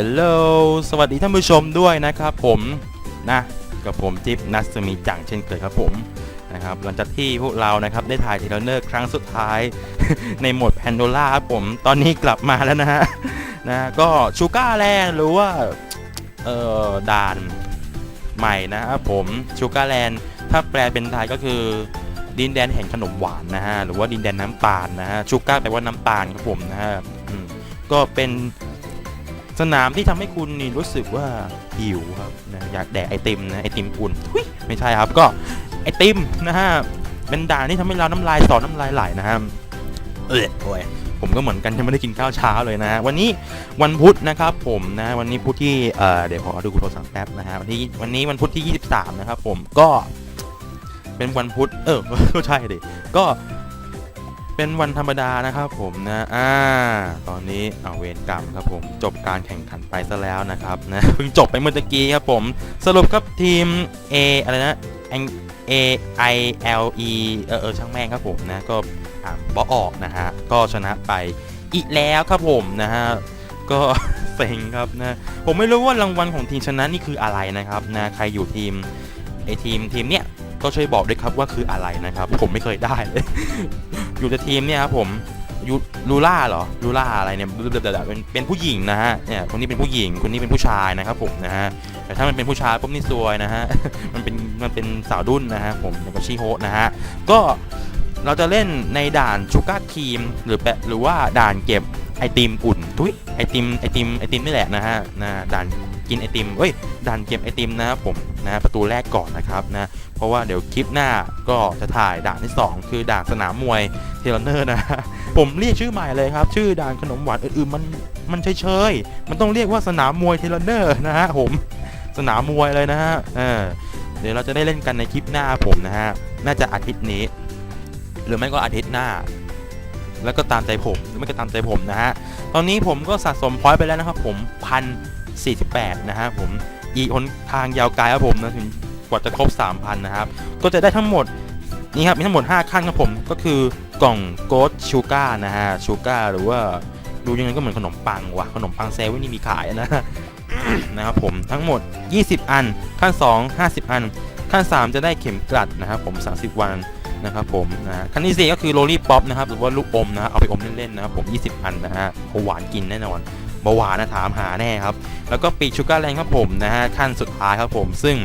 ฮลโหลสวัสดีท่านผู้ชมด้วยนะครับผมนะกับผมจิ๊บนัสมีจังเช่นเคยครับผมนะครับหลังจากที่พวกเรานะครับได้ถ่ายเทรลเลอร์ครั้งสุดท้าย ในโหมดแพนโดล่าครับผมตอนนี้กลับมาแล้วนะฮะนะก็ชูการ์แลนด์หรือว่าเอ่อด่านใหม่นะครับผมชูการ์แลนด์ถ้าแปลเป็นไทยก็คือดินแดนแห่งขนมหวานนะฮะหรือว่าดินแดนน้ำตาลนะฮะชูการ์แปลว่าน้ำตาลครับผมนะฮะก็เป็น สนามที่ทำให้คุณนี่รู้สึกว่าหิวครับนะอยากแดกไอติมนะไอติมอุ่นทุยไม่ใช่ครับก็ไอติมนะฮะเป็นด่านที่ทำให้เราน้ำลายสอน้ำลายไหลนะฮะเออโอ้ยผมก็เหมือนกันยังไม่ได้กินข้าวเช้าเลยนะฮะวันนี้วันพุธนะครับผมนะวันนี้พุธที่เอ่อเดี๋ยวขอดูโทรศัพท์แป๊บนะฮะวันที่วันนี้วันพุธที่ 23 นะครับผมก็เป็นวันพุธเออก็ใช่ดิก็ เป็นวันธรรมดานะครับผมนะอ่าตอนนี้เอาเวรกรรมครับผมจบการแข่งขันไปซะแล้วนะครับนะเพิ่งจบไปเมื่อตะกี้ครับผม สรุปครับทีม A อะไรนะ A I L E เออเออช่างแม่งครับผมนะก็อ่านบอออกนะฮะก็ชนะไปอีกแล้วครับผมนะฮะก็เซ็งครับนะผมไม่รู้ว่ารางวัลของทีมชนะนี่คืออะไรนะครับนะใครอยู่ทีมไอทีมทีมเนี้ยก็ช่วยบอกด้วยครับว่าคืออะไรนะครับ ผมไม่เคยได้เลย อยู่ในทีมเนี่ยครับผมยูลูล่าเหรอลูล่าอะไรเนี่ยเป็นเป็นผู้หญิงนะฮะเนี่ยคนนี้เป็นผู้หญิงคนนี้เป็นผู้ชายนะครับผมนะฮะแต่ถ้ามันเป็นผู้ชายปุ๊บนี่ซวยนะฮะมันเป็นมันเป็นสาวดุ้นนะฮะผมแล้วก็ชิโฮนะฮะก็เราจะเล่นในด่านชูการ์ครีมหรือแปะหรือว่าด่านเก็บไอติมอุ่นทุยไอติมไอติมไอติมนี่แหละนะฮะนะด่าน กินไอติมเอ้ยด่านเก็บไอติมนะครับผมนะประตูแรกก่อนนะครับนะเพราะว่าเดี๋ยวคลิปหน้าก็จะถ่ายด่านที่ 2 คือด่านสนามมวยเทเลเนอร์นะผมเรียกชื่อใหม่เลยครับ ชื่อด่านขนมหวานอื่นๆมันมันเฉยๆมันต้องเรียกว่าสนามมวยเทเลเนอร์นะฮะผมสนามมวยเลยนะฮะเออเดี๋ยวเราจะได้เล่นกันในคลิปหน้าผมนะฮะน่าจะอาทิตย์นี้ หรือไม่ก็อาทิตย์หน้า แล้วก็ตามใจผมหรือไม่ก็ตามใจผมนะฮะตอนนี้ผมก็สะสมพอยต์ไปแล้วนะครับผมพัน สี่สิบแปดนะฮะผมอีกหนทางยาวไกลครับผมนะถึงกว่าจะครบ 3,000 นะครับ ก็จะได้ทั้งหมดนี่ครับมีทั้งหมด 5 ขั้นครับผมก็คือกล่องโกดชูการ์นะฮะชูการ์หรือว่าดูยังไงก็เหมือนขนมปังว่ะขนมปังเซเว่นนี่มีขายนะนะครับผมทั้งหมด 20 อัน ขั้น 2 50 อัน ขั้น 3 จะได้เข็มกลัดนะครับผม 30 วันนะครับผมนะขั้นที่ 4 ก็คือโรลี่ป๊อปนะครับหรือว่าลูกอมนะเอาไปอมเล่นๆนะครับผม 20 อันนะฮะหวานกินแน่นอน เบาหวานนะถามหาแน่ครับ แล้วก็ปีกชูการ์แลนด์ครับผมนะฮะขั้นสุดท้ายครับผมซึ่ง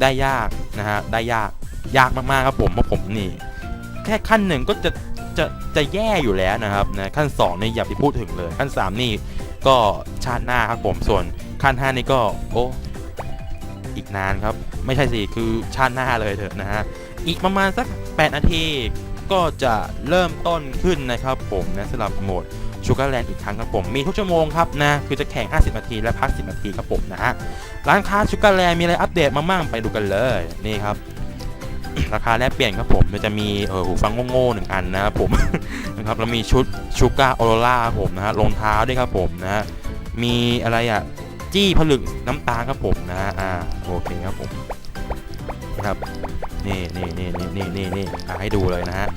ได้ยากนะฮะได้ยากยากมากๆครับผมเพราะผมนี่ แค่ขั้นหนึ่งก็จะจะจะแย่อยู่แล้วนะครับนะขั้น2นี่อย่าไปพูดถึงเลยขั้น 3 นี่ก็ชาติหน้าครับผมส่วนขั้น5นี่ก็โอ้อีกนานครับ ไม่ใช่สิคือชาติหน้าเลยเถอะนะฮะอีกประมาณสัก 8 นาทีก็จะเริ่มต้นขึ้นนะครับผมนะสำหรับโหมด ชูการ์แลนด์อีกครั้งครับผมมีทุกชั่วโมงครับนะคือจะแข่ง 50 นาทีและพัก 10 นาทีครับผมนะฮะร้านค้าชูการ์แลนด์มีอะไรอัปเดตมาบ้างไปดูกันเลยนี่ครับราคาแลกเปลี่ยนครับผมมันจะมีเออหูฟังโง่ๆหนึ่งอันนะครับผมนะครับแล้วมีชุดชูการ์ออโรราครับผมนะฮะรองเท้าด้วยครับผมนะฮะมีอะไรอะจี้ผลึกน้ำตาลครับผมนะฮะอ่าโอเคครับผมนะครับนี่นี่นี่นี่นี่นี่นี่อ่าให้ดูเลยนะฮะ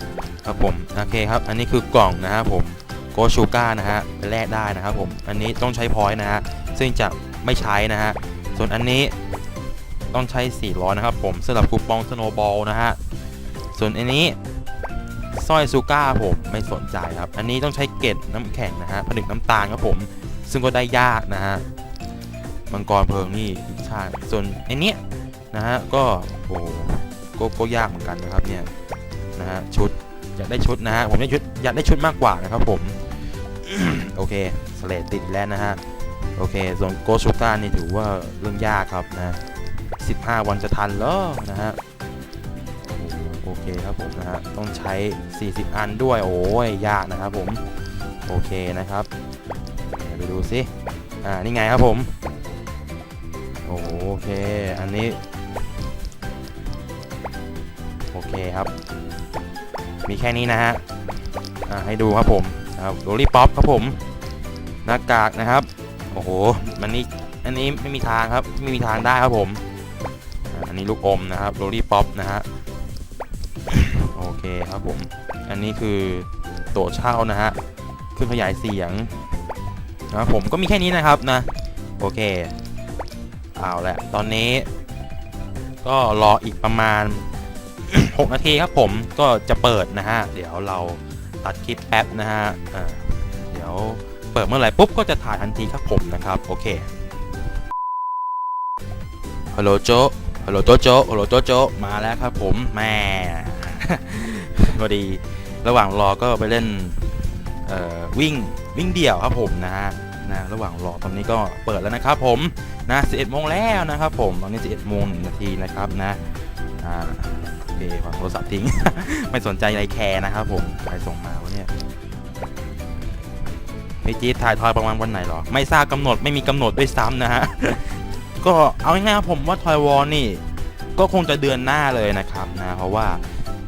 ครับผมโอเคครับ อันนี้คือกล่องนะฮะผม โกชูการ์นะฮะไปแลกได้นะครับผมอันนี้ต้องใช้พอยต์นะฮะซึ่งจะไม่ใช้นะฮะส่วนอันนี้ต้องใช้ 400 นะครับผมสำหรับคูปองสโนบอลนะฮะส่วนอันนี้สร้อยซูก้าผมไม่สนใจครับ อันนี้ต้องใช้เกล็ดน้ำแข็งนะฮะผนึกน้ำตาลครับผม ซึ่งก็ได้ยากนะฮะมังกรเพลิงนี่ใช่ส่วนอันนี้นะฮะก็โอ้ก็ก็ยากเหมือนกันนะครับเนี่ยนะฮะชุดอยากได้ชุดนะฮะผมได้ชุดอยากได้ชุดมากกว่านะครับผม โอเคสเลตติดแล้วนะฮะ โอเค ส่วนโกชูกานี่ถือว่าเรื่องยากครับนะ15 วันจะทันหรอนะฮะ โอเคครับผมนะฮะ ต้องใช้ 40 อันด้วย โอ้ย ยากนะครับผม โอเคนะครับ ไปดูสิ อ่า นี่ไงครับผม โอ้โหโอเค อันนี้ โอเคครับ มีแค่นี้นะฮะ อ่า ให้ดูครับผม นะครับโรลี่ป๊อปครับผมหน้ากากนะครับ โอ้โหมันนี่อันนี้ไม่มีทางครับไม่มีทางได้ครับผม อันนี้ลูกอมนะครับโรลี่ป๊อปนะฮะโอเคครับผม อันนี้คือตัวเช่านะฮะเครื่องขยายเสียงนะครับผมก็มีแค่นี้นะครับนะ โอเคเอาละตอนนี้ ก็รออีกประมาณ 6 นาทีครับผมก็จะเปิดนะฮะ เดี๋ยวเรา ตัดคลิปแป๊บนะฮะเดี๋ยวเปิดเมื่อไหร่ปุ๊บก็จะถ่ายทันทีครับผมนะครับโอเคฮัลโหลโจฮัลโหลโจโจฮัลโหลโจโจมาแล้วครับผมแม่พอดีระหว่างรอก็ไปเล่นวิ่งวิ่งเดี่ยวครับผมนะฮะนะระหว่างรอตอนนี้ก็เปิดแล้วนะครับผมนะ11โมงแล้วนะครับผมตอนนี้11โมงนาทีนะครับนะอ่าโอเควางโทรศัพท์ทิ้ง ไม่สนใจอะไรแคร์นะครับผมใครส่งมา เนี่ยพีจีถ่ายทอยประมาณวันไหนหรอ ไม่ทราบกำหนดไม่มีกำหนดด้วยซ้ำนะฮะ ก็เอาง่ายๆผมว่าทอยวอลนี่ ก็คงจะเดือนหน้าเลยนะครับนะ เพราะว่า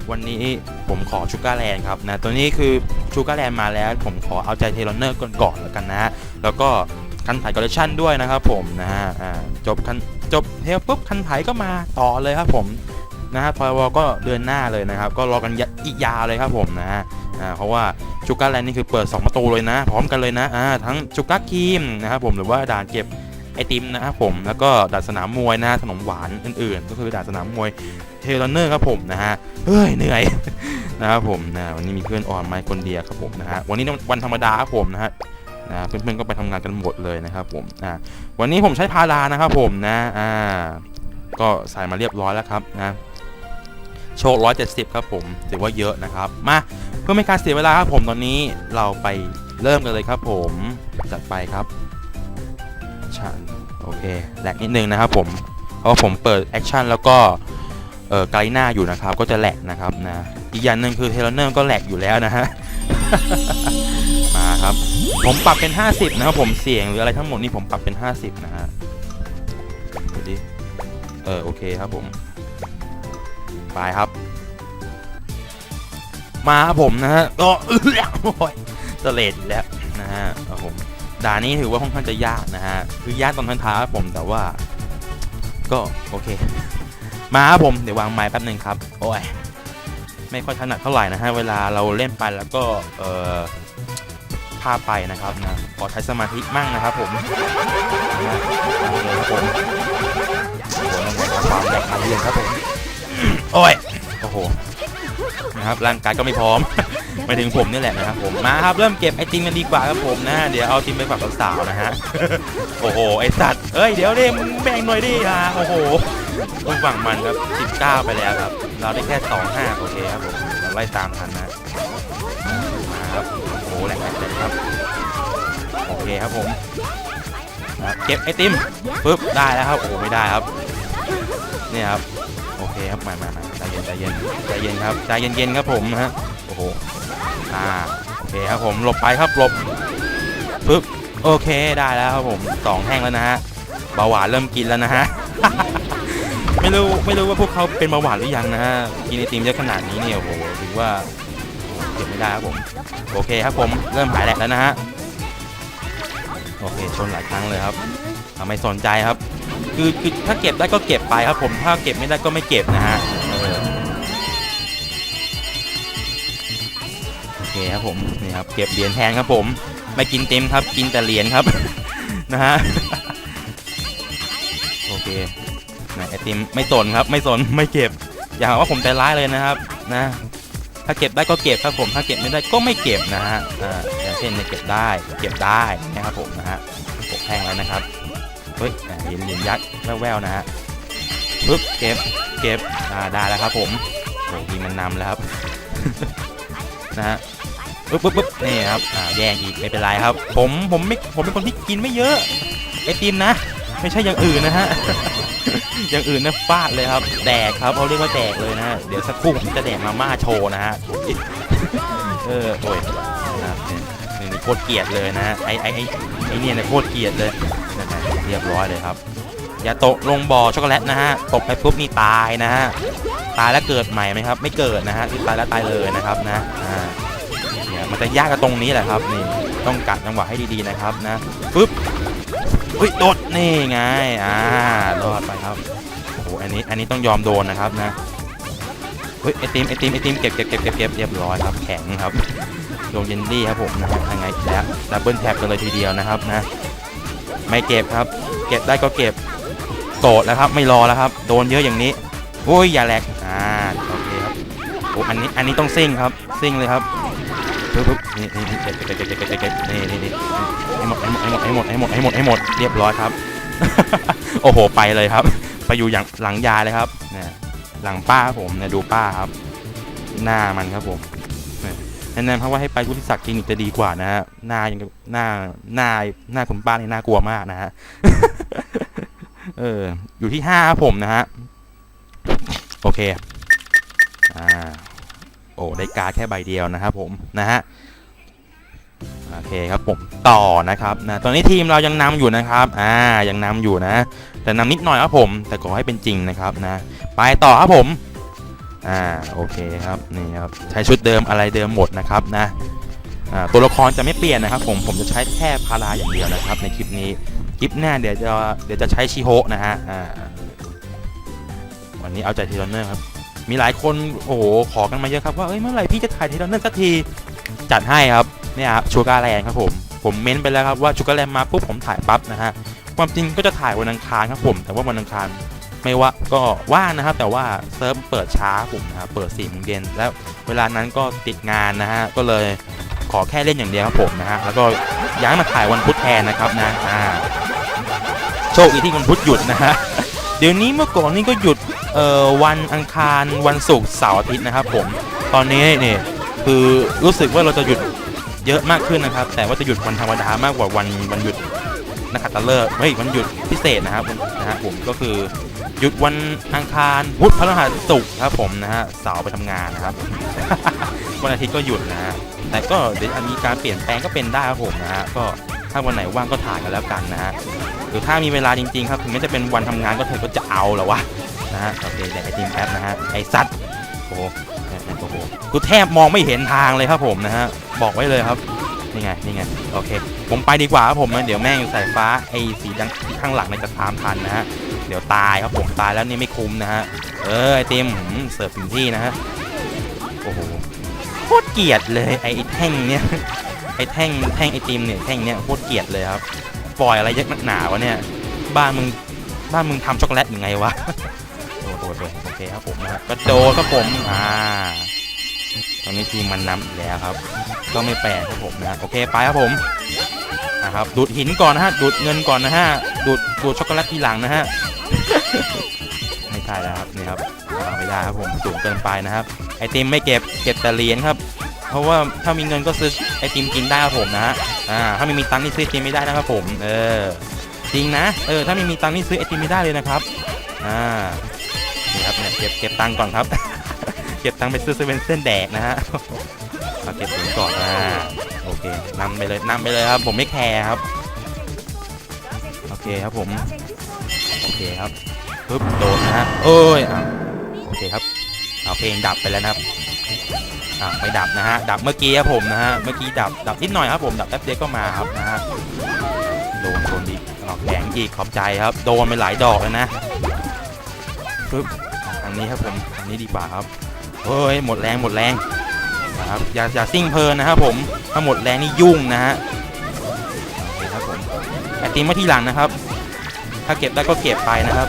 วันนี้ผมขอชูการ์แลนด์ครับนะ ตัวนี้คือชูการ์แลนด์มาแล้ว ผมขอเอาใจเทเลเนอร์ก่อนก่อนแล้วกันนะฮะแล้วก็คันไถคอลเลคชันด้วยนะครับผมนะฮะจบคันจบเทลปุ๊บคันไถก็มาต่อเลยครับผม นะฮะทอยวก็เดือนหน้าเลยนะครับ ก็รอกันยอีกยาวเลยครับผมนะฮะเพราะว่าชูการ์แลนด์นี่คือเปิด 2 ประตูเลยนะ พร้อมกันเลยนะอ่าทั้งชูการ์ครีมนะครับผมหรือว่าด่านเก็บไอติมนะครับผมแล้วก็ด่านสนามมวยนะขนมหวานอื่นๆ ก็คือด่านสนามมวยเทเลเนอร์ครับผมนะฮะเฮ้ยเหนื่อยนะครับผมนะวันนี้มีเพื่อนอ่อนมาคนเดียวครับผมนะฮะวันนี้วันธรรมดาครับผมนะฮะนะเพื่อนๆก็ไปทำงานกันหมดเลยนะครับผมอ่าวันนี้ผมใช้พารานะครับผมนะอ่าก็ใส่มาเรียบร้อยแล้วครับนะ โชค170 ครับผมถือว่าเยอะนะครับ มาเพื่อไม่การเสียเวลาครับผมตอนนี้เราไปเริ่มกันเลยครับผมจัดไปครับชันโอเคแหลกนิดนึงนะครับผมเพราะผมเปิดแอคชั่นแล้วก็เออไกด์หน้าอยู่นะครับ ก็จะแหลกนะครับนะอีกอย่างหนึ่งคือเทเลเนอร์ก็แหลกอยู่แล้วนะฮะมาครับ ผมปรับเป็น 50 นะครับผมเสียงหรืออะไรทั้งหมดนี่ผมปรับเป็น 50 นะฮะดูดิเออโอเคครับผมไปครับ มาครับผมนะฮะก็เออโอ้ยจเลดอีกแล้วนะฮะครับผมด่านนี้ถือว่าค่อนข้างจะยากนะฮะคือยากตอนท้ายๆผมแต่ว่า ก็โอเค มาครับผมเดี๋ยววางไม้แป๊บหนึ่งครับโอ้ยไม่ค่อยถนัดเท่าไหร่นะฮะเวลาเราเล่นไปแล้วก็เอ่อพาไปนะครับนะขอใช้สมาธิมั่งนะครับผมนะโอเคครับผมโอ้โหนั่นไงครับความแรงขันเรียนครับผมโอ้ยโอ้โห นะครับร่างกายก็ไม่พร้อมไปถึงผมนี่แหละนะครับผมมาครับเริ่มเก็บไอติมกันดีกว่าครับผมนะเดี๋ยวเอาติมไปฝากสาวๆนะฮะโอ้โหไอสัตว์เอ้ยเดี๋ยวดิมึงแบ่งหน่อยดิอะโอ้โหต้องฝั่งมันครับ 19 ไปแล้วครับ เราได้แค่25โอเคครับผมเราไล่ตามทันนะมาครับโอ้โหแหลกแหลกครับโอเคครับผมเก็บไอติมปึ๊บได้แล้วครับโอ้โหไม่ได้ครับเนี่ยครับโอเคครับมามามา ใจเย็นใจเย็นครับใจเย็นๆครับผมนะฮะโอ้โหอ่าโอเคครับผมหลบไปครับหลบปึ๊บโอเคได้แล้วครับผมสองแท่งแล้วนะฮะเบาหวานเริ่มกินแล้วนะฮะไม่รู้ไม่รู้ว่าพวกเขาเป็นเบาหวานหรือยังนะฮะกินไอติมเยอะขนาดนี้เนี่ยโอ้โหถือว่าเก็บไม่ได้ครับผมโอเคครับผมเริ่มหายแหลกแล้วนะฮะโอเคชนหลายครั้งเลยครับอ่าไม่สนใจครับ คือคือถ้าเก็บได้ก็เก็บไปครับผมถ้าเก็บไม่ได้ก็ไม่เก็บนะฮะ เคครับผมนี่ครับเก็บเหรียญแทนครับผม ไม่กินเต็มครับกินแต่เหรียญครับ นะฮะโอเคไหนไอติมไม่สนครับ ไม่สนไม่เก็บ อย่าหาว่าผมใจร้ายเลยนะครับนะ ถ้าเก็บได้ก็เก็บครับผม ถ้าเก็บไม่ได้ก็ไม่เก็บนะฮะอ่าอย่างเช่นเนี่ยเก็บได้เก็บได้นะครับผมนะฮะหกแท่งแล้วนะครับเฮ้ยเหรียญเหรียญยักษ์แว่วๆนะฮะปึ๊บเก็บเก็บอ่าได้แล้วครับผมโอ้ทีมันนำแล้วครับ นะฮะปึ๊บปึ๊บปึ๊บนี่ครับอ่าแย่งอีกไม่เป็นไรครับ ผมผมไม่ผมเป็นคนที่กินไม่เยอะไอติมนะ ไม่ใช่อย่างอื่นนะฮะอย่างอื่นนะฟาดเลยครับ แดกครับเขาเรียกว่าแดกเลยนะฮะเดี๋ยวสักครู่ผมจะแดกมาม่าโชว์นะฮะเออโอ้ยนะนี่โคตรเกลียดเลยนะฮะไอไอไอไอเนี่ยนี่ยโคตรเกลียดเลยนะฮะเรียบร้อยเลยครับอย่าตกลงบ่อช็อกโกแลตนะฮะตกไปปุ๊บนี่ตายนะฮะตายแล้วเกิดใหม่ไหมครับ ไม่เกิดนะฮะตายแล้วตายเลยนะครับนะอ่า มันจะยากกับตรงนี้แหละครับนี่ต้องกัดจังหวะให้ดีๆนะครับนะปึ๊บอุ้ยโดดนี่ไงอ่ารอดไปครับโอ้โหอันนี้อันนี้ต้องยอมโดนนะครับนะเฮ้ยไอติมไอติมไอติมเก็บเก็บเก็บเก็บเก็บเรียบร้อยครับแข็งครับโดนเยนดี้ครับผมนะฮะยังไงแล้วดับเบิลแท็บกันเลยทีเดียวนะครับนะ ไม่เก็บครับ เก็บได้ก็เก็บโกรธแล้วครับไม่รอแล้วครับ โดนเยอะอย่างนี้โอ้ยอย่าแหลกอ่าโอเคครับโอ้อันนี้อันนี้ต้องซิ่งครับซิ่งเลยครับ ปึ๊บปึ๊บนี่นี่นี่เก็บเก็บเก็บเก็บเก็บเก็บนี่นี่นี่ให้หมดให้หมดให้หมดให้หมดให้หมดให้หมดเรียบร้อยครับ โอ้โหไปเลยครับ ไปอยู่อย่างหลังยายเลยครับเนี่ยหลังป้าผมเนี่ยดูป้าครับ หน้ามันครับผมแนะนำครับว่าให้ไปวุฒิศักดิ์คลินิกจะดีกว่านะฮะหน้ายังหน้าหน้าหน้าคุณป้านี่น่ากลัวมากนะฮะเออ อยู่ที่ห้าผมนะฮะ โอเค อ่า โอ้ได้การ์ดแค่ใบเดียวนะครับผมนะฮะโอเคครับผมต่อนะครับนะตอนนี้ทีมเรายังนำอยู่นะครับอ่ายังนำอยู่นะ แต่นำนิดหน่อยครับผม แต่ขอให้เป็นจริงนะครับนะไปต่อครับผมอ่าโอเคครับนี่ครับใช้ชุดเดิมอะไรเดิมหมดนะครับนะอ่าตัวละครจะไม่เปลี่ยนนะครับ ผมผมจะใช้แค่พาราอย่างเดียวนะครับ ในคลิปนี้คลิปหน้าเดี๋ยวจะเดี๋ยวจะใช้ชิโฮะนะฮะอ่าวันนี้เอาใจเทเลนเนอร์ครับ มีหลายคนโอ้โหขอกันมาเยอะครับว่าเอ้ยเมื่อไหร่พี่จะถ่ายเทเลนเนอร์สักทีจัดให้ครับเนี่ยครับชูการ์แลนด์ครับผมผมเม้นไปแล้วครับว่าชูการ์แลนด์มาปุ๊บผมถ่ายปั๊บนะฮะความจริงก็จะถ่ายวันอังคารครับผม แต่ว่าวันอังคารไม่ว่าก็ว่างนะครับ แต่ว่าเซิร์ฟเปิดช้าผมนะครับเปิด4ี่โมงเย็นแล้วเวลานั้นก็ติดงานนะฮะก็เลยขอแค่เล่นอย่างเดียวครับผมนะฮะแล้วก็ย้ายมาถ่ายวันพุธแทนนะครับนะอ่าโชคดีที่วันพุธหยุดนะฮะ ดี๋ยวนี้เมื่อก่อนนี่ก็หยุดเอ่อวันอังคารวันศุกร์เสาร์อาทิตย์นะครับผมตอนนี้เนี่ยคือรู้สึกว่าเราจะหยุดเยอะมากขึ้นนะครับ แต่ว่าจะหยุดวันธรรมดามากกว่าวันวันหยุดนักขัตฤกษ์เฮ้ยวันหยุดพิเศษนะครับนะฮะผมก็คือหยุดวันอังคารพุธพฤหัสศุกร์ครับผมนะฮะเสาร์ไปทำงานนะครับ วันอาทิตย์ก็หยุดนะฮะแต่ก็เดี๋ยวมีการเปลี่ยนแปลงก็เป็นได้ครับผมนะฮะก็ถ้าวันไหนว่างก็ถ่ายกันแล้วกันนะฮะ รือถ้ามีเวลาจริงๆครับถึงแม้จะเป็นวันทำงานก็เถอก็จะเอาเหรอวะนะฮะโอเคแต่ไอทีมแอปนะฮะไอสัตว์โอ้โหโอ้โหกูแทบมองไม่เห็นทางเลยครับผมนะฮะบอกไว้เลยครับนี่ไงนี่ไงโอเค ผมไปดีกว่าครับผมนะเดี๋ยวแม่งสายฟ้าไอสีดังข้างหลังในยจะตามทันนะฮะเดี๋ยวตายครับผมตายแล้วนี่ไม่คุ้มนะฮะเออไอติมเสิร์ฟถึงที่นะฮะโอ้โหโคตรเกลียดเลยไอ้แท่งเนี้ยไอแท่งแท่งไอติมเนี่ยแท่งเนี้ยโคตรเกลียดเลยครับ ปล่อยอะไรเยอะนักหนาวะเนี่ย บ้านมึงบ้านมึงทำช็อกโกแลตยังไงวะโอ้โหโอเคครับผมนะฮะกระโดดครับผมอ่าตอนนี้ทีมมันนำอีกแล้วครับ ก็ไม่แปลกครับผมนะโอเคไปครับผมนะครับดูดหินก่อนนะฮะดูดเงินก่อนนะฮะดูดดูดช็อกโกแลตทีหลังนะฮะไม่ใช่แล้วครับนี่ครับอ่าไม่ได้ครับผมสูงเกินไปนะครับไอติมไม่เก็บเก็บแต่เหรียญครับ เพราะว่าถ้ามีเงินก็ซื้อไอติมกินได้ครับผมนะฮะ อ่าถ้าไม่มีตังค์นี่ซื้อไอติมไม่ได้นะครับผมเออจริงนะเออถ้าไม่มีตังค์นี่ซื้อไอติมไม่ได้เลยนะครับอ่านี่ครับเนี่ยเก็บเก็บตังค์ก่อนครับเก็บตังค์ไปซื้อเซเว่นเส้นแดกนะฮะเอาเก็บเหรียญก่อนอ่าโอเคนำไปเลยนำไปเลยครับ ผมไม่แคร์ครับโอเคครับผมโอเคครับปึ๊บโดนนะฮะเอ้ยโอเคครับเอาเพลงดับไปแล้วนะครับ อ่าไม่ดับนะฮะดับเมื่อกี้ครับผมนะฮะเมื่อกี้ดับดับนิดหน่อยครับผมดับแป๊บเดียวก็มาครับนะฮะโดนโดนอีกออกแข็งอีกขอบใจครับ โดนไปหลายดอกแล้วนะปึ๊บทางนี้ครับผมทางนี้ดีกว่าครับเฮ้ยหมดแรงหมดแรงนะครับอย่าอย่าซิ่งเพลินนะครับผมถ้าหมดแรงนี่ยุ่งนะฮะโอเคครับผมแอบตีมาที่หลังนะครับ ถ้าเก็บได้ก็เก็บไปนะครับ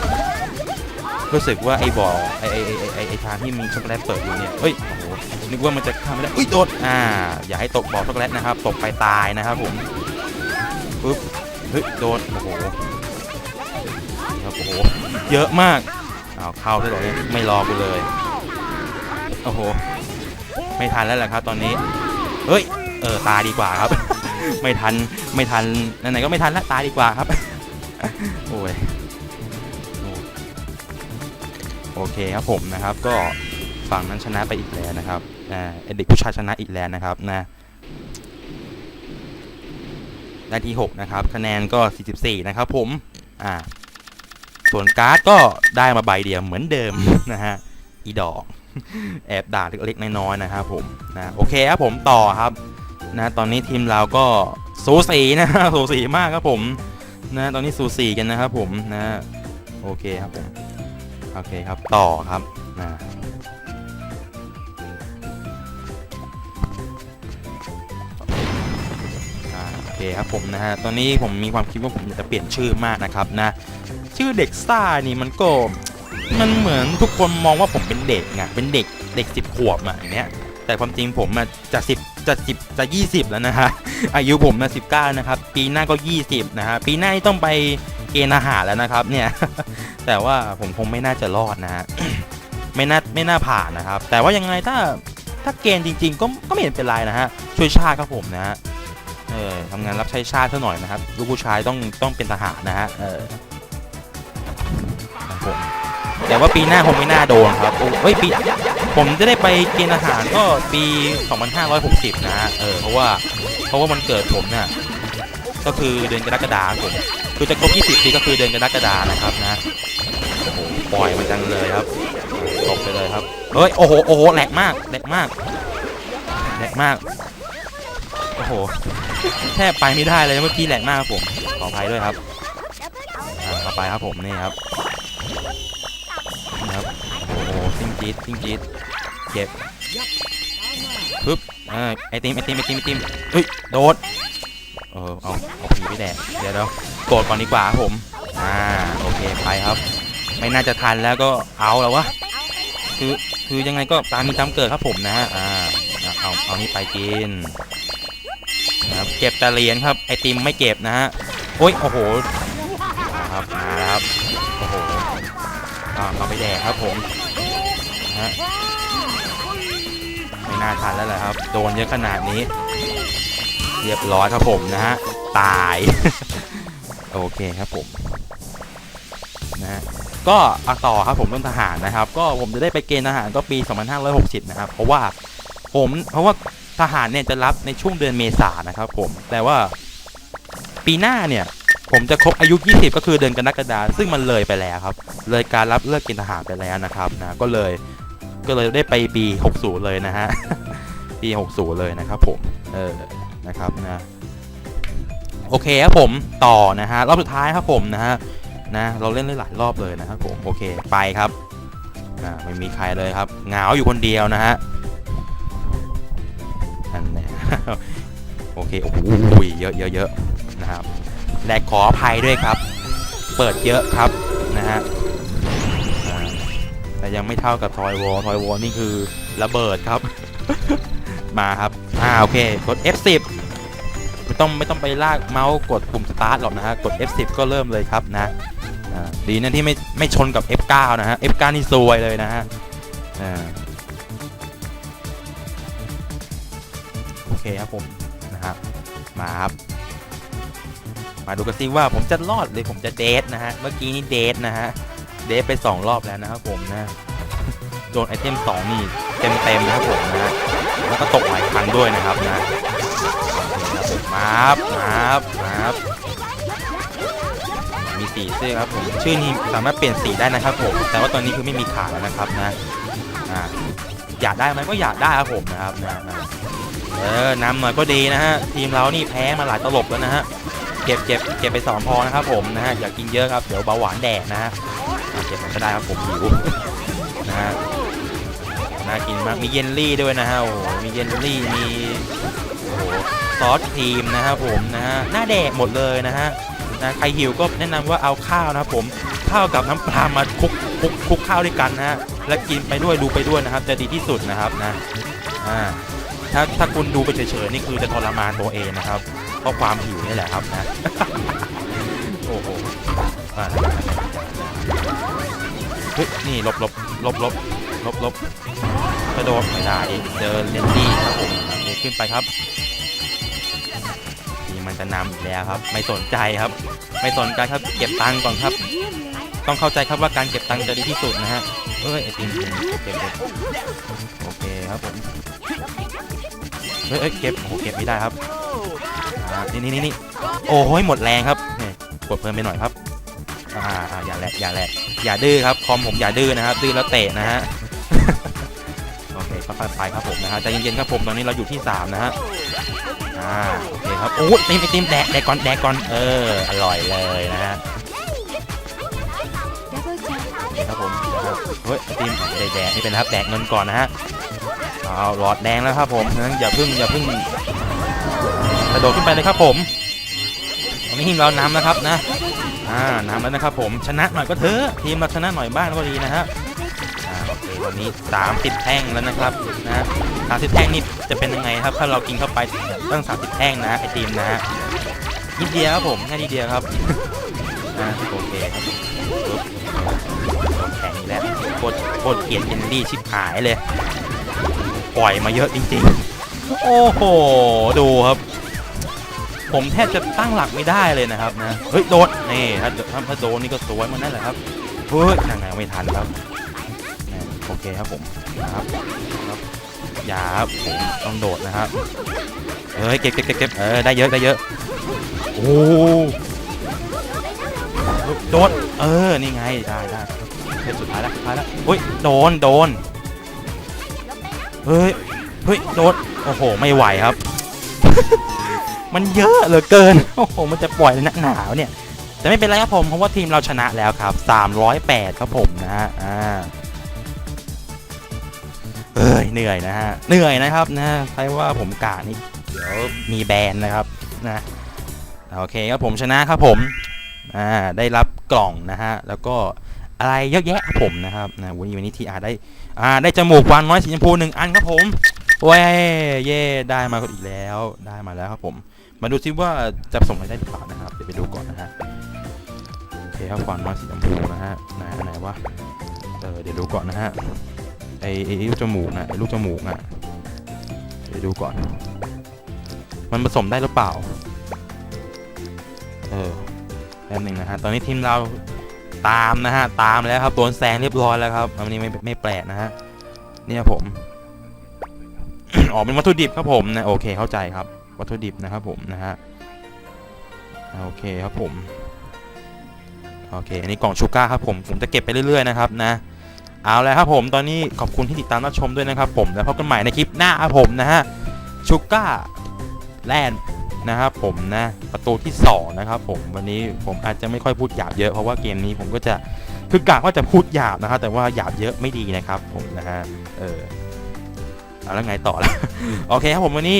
รู้สึกว่าไอ้บ่อไอ้ไอ้ไอ้ไอ้ทางที่มีช็อกโกแลตเปิดอยู่เนี่ยเอ้ย นึกว่ามันจะข้ามไม่ได้อุ้ยโดดอ่าอย่าให้ตกบ่อช็อกโกแลตนะครับ ตกไปตายนะครับผมปึ๊บเฮ้ยโดนโอ้โหครับโอ้โหเยอะมากเอาเข้าได้เลยไม่รอกูเลยโอ้โหไม่ทันแล้วแหละครับ ตอนนี้เฮ้ยเออตายดีกว่าครับ ไม่ทันไม่ทันไหนๆก็ไม่ทันแล้วตายดีกว่าครับโอ้ยโอเคครับผมนะครับ ก็ฝั่งนั้นชนะไปอีกแล้วนะครับ เด็กผู้ชายชนะอีกแล้วนะครับนะได้ที่ 6 นะครับ คะแนนก็ 44 นะครับผม อ่า ส่วนการ์ดก็ได้มาใบเดียวเหมือนเดิมนะฮะ อีดอก แอบด่าเล็กๆน้อยๆนะครับผมนะโอเคครับผมต่อครับ นะตอนนี้ทีมเราก็สูสีนะสูสีมากครับผม นะตอนนี้สูสีกันนะครับผมนะ โอเคครับผม โอเคครับต่อครับนะ เคครับผมนะฮะ ตอนนี้ผมมีความคิดว่าผมจะเปลี่ยนชื่อมากนะครับนะ ชื่อเด็กซ่านี่มันก็ มันเหมือนทุกคนมองว่าผมเป็นเด็กไง เป็นเด็กเด็กสิบขวบอะอย่างเนี้ย แต่ความจริงผมอะจะสิบจะสิบจะยี่สิบแล้วนะฮะ อายุผมนะสิบเก้านะครับ ปีหน้าก็ยี่สิบนะฮะ ปีหน้านี่ต้องไปเกณฑ์อาหารแล้วนะครับ เนี่ย แต่ว่าผมคงไม่น่าจะรอดนะฮะ ไม่น่าไม่น่าผ่านนะครับ แต่ว่ายังไงถ้าถ้าเกณฑ์จริง ๆ ก็ก็ไม่เห็นเป็นไรนะฮะ ช่วยชาติครับผมนะฮะ เออทำงานรับใช้ชาติซะหน่อยนะครับ ลูกผู้ชายต้องต้องเป็นทหารนะฮะเออครับผมแต่ว่าปีหน้าคงไม่น่าโดนครับโอ้เฮ้ยปี ผมจะได้ไปเกณฑ์ทหารก็ปี 2560 นะฮะ เออ เพราะว่าเพราะว่ามันเกิดผมเนี่ยก็คือเดือนกรกฎาคมผม คือจะครบ 20 ปีก็คือเดือนกรกฎานะครับนะ โอ้โห ปล่อยมันจังเลยครับ ตกไปเลยครับ เฮ้ย โอ้โห โอ้โห แหลกมาก แหลกมาก แหลกมาก โอ้โห แทบไปไม่ได้เลยเมื่อกี้แหลกมากครับผม ขออภัยด้วยครับอ่าเข้าไปครับผมนี่ครับนี่ครับ โอ้โหซิงจีดซิงจีดเก็บปึ๊บเออไอติมไอติมไอติมไอติมเฮ้ยโดดเออเอาเอาผีไปแดกเดี๋ยวเดี๋ยวโกรธก่อนดีกว่าครับผมอ่าโอเคไปครับ ไม่น่าจะทันแล้วก็เอาแล้ววะคือคือยังไงก็ตามมีตามเกิดครับผมนะฮะอ่าเอาเอานี่ไปกิน เก็บแต่เหรียญครับ ไอติมไม่เก็บนะฮะโอ้ย โอ้โหครับมาครับ โอ้โหอ่าเอาไปแดกครับผมฮะไม่น่าทันแล้วแหละครับ โดนเยอะขนาดนี้ เรียบร้อยครับผมนะฮะ ตาย โอเคครับผม นะฮะก็ต่อครับผมเรื่องทหารนะครับ ก็ผมจะได้ไปเกณฑ์ทหารก็ปี 2560 นะครับ เพราะว่าผมเพราะว่า ทหารเนี่ยจะรับในช่วงเดือนเมษายนะครับผมแต่ว่าปีหน้าเนี่ยผมจะครบอายุ 20 ก็คือเดือนกรกฎาคมซึ่งมันเลยไปแล้วครับ เลยการรับเลิกเกณฑ์ทหารไปแล้วนะครับนะก็เลยก็เลยได้ไปปี60 เลยนะฮะปี60 เลยนะครับผมเออนะครับนะโอเคครับผมต่อนะฮะรอบสุดท้ายครับผมนะฮะนะเราเล่นได้หลายรอบเลยนะครับผมโอเคไปครับอ่าไม่มีใครเลยครับเหงาอยู่คนเดียวนะฮะ โอเค โอ้โหเยอะเยอะเยอะนะครับและขออภัยด้วยครับ เปิดเยอะครับนะฮะแต่ยังไม่เท่ากับทอยวอลทอยวอลนี่คือระเบิดครับ มาครับ อ่าโอเค กด F10 ไม่ต้องไม่ต้องไปลากเมาส์กดปุ่มสตาร์ทหรอกนะฮะ กด F10 ก็เริ่มเลยครับนะอ่าดีนที่ไม่ไม่ชนกับ F9 นะฮะ F9 นี่ซวยเลยนะฮะ คครับผมนะครับมาครับมาดูกันซิว่าผมจะรอดหรือผมจะเดทนะฮะเมื่อกี้นี่เดทนะฮะเดทไป 2 รอบแล้วนะครับผมนะโดนไอเทม2นี่เต็มเต็มๆนะครับผมนะแล้วก็ตกหลายครั้งด้วยนะครับนะโอเคครับผมมาบมาบมาบมีสีเสื้อครับผมชื่อนี้สามารถเปลี่ยนสีได้นะครับผมแต่ว่าตอนนี้คือไม่มีขาแล้วนะครับนะอ่า อยากได้ไหมก็อยากได้ครับผมนะครับนะนะเออนำหน่อยก็ดีนะฮะทีมเรานี่แพ้มาหลายตลบแล้วนะฮะเก็บเก็บเก็บไปสองพอนะครับผมนะฮะอย่ากินเยอะครับเดี๋ยวเบาหวานแดกนะฮะอะเก็บมันก็ได้ครับผมหิวนะฮะน่ากินมากมีเยลลี่ด้วยนะฮะโอ้โหมีเยลลี่มีโอ้โหซอสครีมนะครับผมนะฮะหน้าแดกหมดเลยนะฮะ นะใครหิวก็แนะนำว่าเอาข้าวนะครับผมข้าวกับน้ำปลามาคลุกคลุกคลุกข้าวด้วยกันนะฮะและกินไปด้วยดูไปด้วยนะครับ จะดีที่สุดนะครับนะอ่าถ้าถ้าคุณดูไปเฉยๆนี่คือจะทรมานตัวเองนะครับเพราะความหิวนี่แหละครับนะโอ้โหเฮ้ยนี่ลบลบลบลบลบลบกระโดดไม่ได้เดินเล่นดีครับผมขึ้นไปครับ มันจะนำอีกแล้วครับ ไม่สนใจครับ ไม่สนใจครับเก็บตังค์ก่อนครับ ต้องเข้าใจครับว่าการเก็บตังค์จะดีที่สุดนะฮะเอ้ยไอติมเก็บเก็บโอเคครับผมเฮ้ยเอ้เก็บโอ้เก็บไม่ได้ครับนี่นี่นี่โอ้ยหมดแรงครับกดเพลินไปหน่อยครับอ่าอย่าแหละอย่าแหละอย่าดื้อครับคอมผมอย่าดื้อนะครับดื้อแล้วเตะนะฮะโอเคค่อยๆไปครับผมนะฮะใจเย็นๆครับผมตอนนี้เราอยู่ที่สามนะฮะ อ่าโอเคครับโอ้ยติมไอติมแดกแดกก่อนแดกก่อนเอออร่อยเลยนะฮะโอเคครับผมเดี๋ยวครับเฮ้ยไอติมแดกแดกนี่เป็นนะครับแดกเงินก่อนนะฮะเอาหลอดแดงแล้วครับผมงั้นอย่าพึ่งอย่าพึ่งกระโดดขึ้นไปเลยครับผมวันนี้ทีมเรานำนะครับนะอ่านำแล้วนะครับผมชนะหน่อยก็เถอะทีมเราชนะหน่อยบ้างก็ดีนะฮะ อ่าโอเควันนี้30แท่งแล้วนะครับนะ30แท่งนี่จะเป็นยังไงครับ ถ้าเรากินเข้าไปตั้ง30แท่งนะไอทีมนะนิดเดียวครับผมแค่นิดเดียวครับอ่าโอเคครับปึ๊บแข็งอีกแล้วโคตรโคตรเกลียดเอนดี้ชิบหายเลย ปล่อยมาเยอะจริงๆ โอ้โห ดูครับ ผมแทบจะตั้งหลักไม่ได้เลยนะครับนะ เฮ้ย โดน นี่ถ้าถ้าโดนนี่ก็สวยมันนั่นแหละครับ เฮ้ยยังไงไม่ทันครับ โอเคครับผมนะครับครับอย่าครับผมต้องโดดนะครับเฮ้ยเก็บเก็บเก็บเออได้เยอะได้เยอะโอ้โดนเออนี่ไงได้ได้เฮ้ยสุดท้ายแล้วสุดท้ายแล้วเฮ้ยโดนโดนเฮ้ยเฮ้ยโดนโอ้โหไม่ไหวครับ มันเยอะเหลือเกินโอ้โหมันจะปล่อยนักหนาวเนี่ยแต่ไม่เป็นไรครับผมเพราะว่าทีมเราชนะแล้วครับ 308 ครับผมนะฮะอ่า เอ้ยเหนื่อยนะฮะเหนื่อยนะครับนะใครว่าผมกานี่เดี๋ยวมีแบนนะครับนะโอเคครับผมชนะครับผมอ่าได้รับกล่องนะฮะแล้วก็อะไรเยอะแยะครับผมนะครับนะวันนี้วันนี้ทีอาได้อ่าได้จมูกวานน้อยสีชมพูหนึ่งอันครับผมเว้ยเย่ได้มาอีกแล้วได้มาแล้วครับผม มาดูซิว่าจะส่งอะไรได้หรือเปล่านะครับเดี๋ยวไปดูก่อนนะฮะโอเคครับวานน้อยสีชมพูนะฮะไหนอันไหนวะเออเดี๋ยวดูก่อนนะฮะ ไอ้ไอ้ลูกจมูกนะไอลูกจมูกนะเดี๋ยวดูก่อน มันผสมได้หรือเปล่า เออแป๊บหนึ่งนะฮะ ตอนนี้ทีมเราตามนะฮะ ตามแล้วครับ โดนแซงเรียบร้อยแล้วครับ อันนี้ไม่ไม่แปลกนะฮะ เนี่ยผมอ๋อเป็นวัตถุดิบครับผมนะ โอเค เข้าใจครับ วัตถุดิบนะครับผมนะฮะ โอเคครับผม โอเค อันนี้กล่องชูก้าครับผม ผมจะเก็บไปเรื่อยๆนะครับนะ เอาแล้วครับผมตอนนี้ขอบคุณที่ติดตามรับชมด้วยนะครับผมแล้วพบกันใหม่ในคลิปหน้าครับผมนะฮะชูก้าแลนด์นะครับผมนะประตูที่สองนะครับผมวันนี้ผมอาจจะไม่ค่อยพูดหยาบเยอะเพราะว่าเกมนี้ผมก็จะคือกะว่าจะพูดหยาบนะครับแต่ว่าหยาบเยอะไม่ดีนะครับผมนะฮะเออเอาแล้วไงต่อละโอเคครับผมวันนี้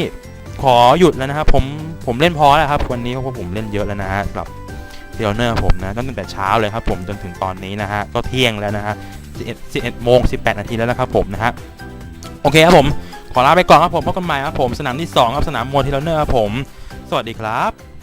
ขอหยุดแล้วนะครับผมผมเล่นพอแล้วครับวันนี้เพราะผมเล่นเยอะแล้วนะฮะกับเดลเนอร์ผมนะตั้งแต่เช้าเลยครับผมจนถึงตอนนี้นะฮะก็เที่ยงแล้วนะฮะ 11 11โมง18 นาทีแล้วนะครับผมนะฮะโอเคครับผมขอลาไปก่อนครับผมพบกันใหม่ครับผมสนามที่ 2 ครับสนามมวยเทเลเนอร์ครับผม สวัสดีครับ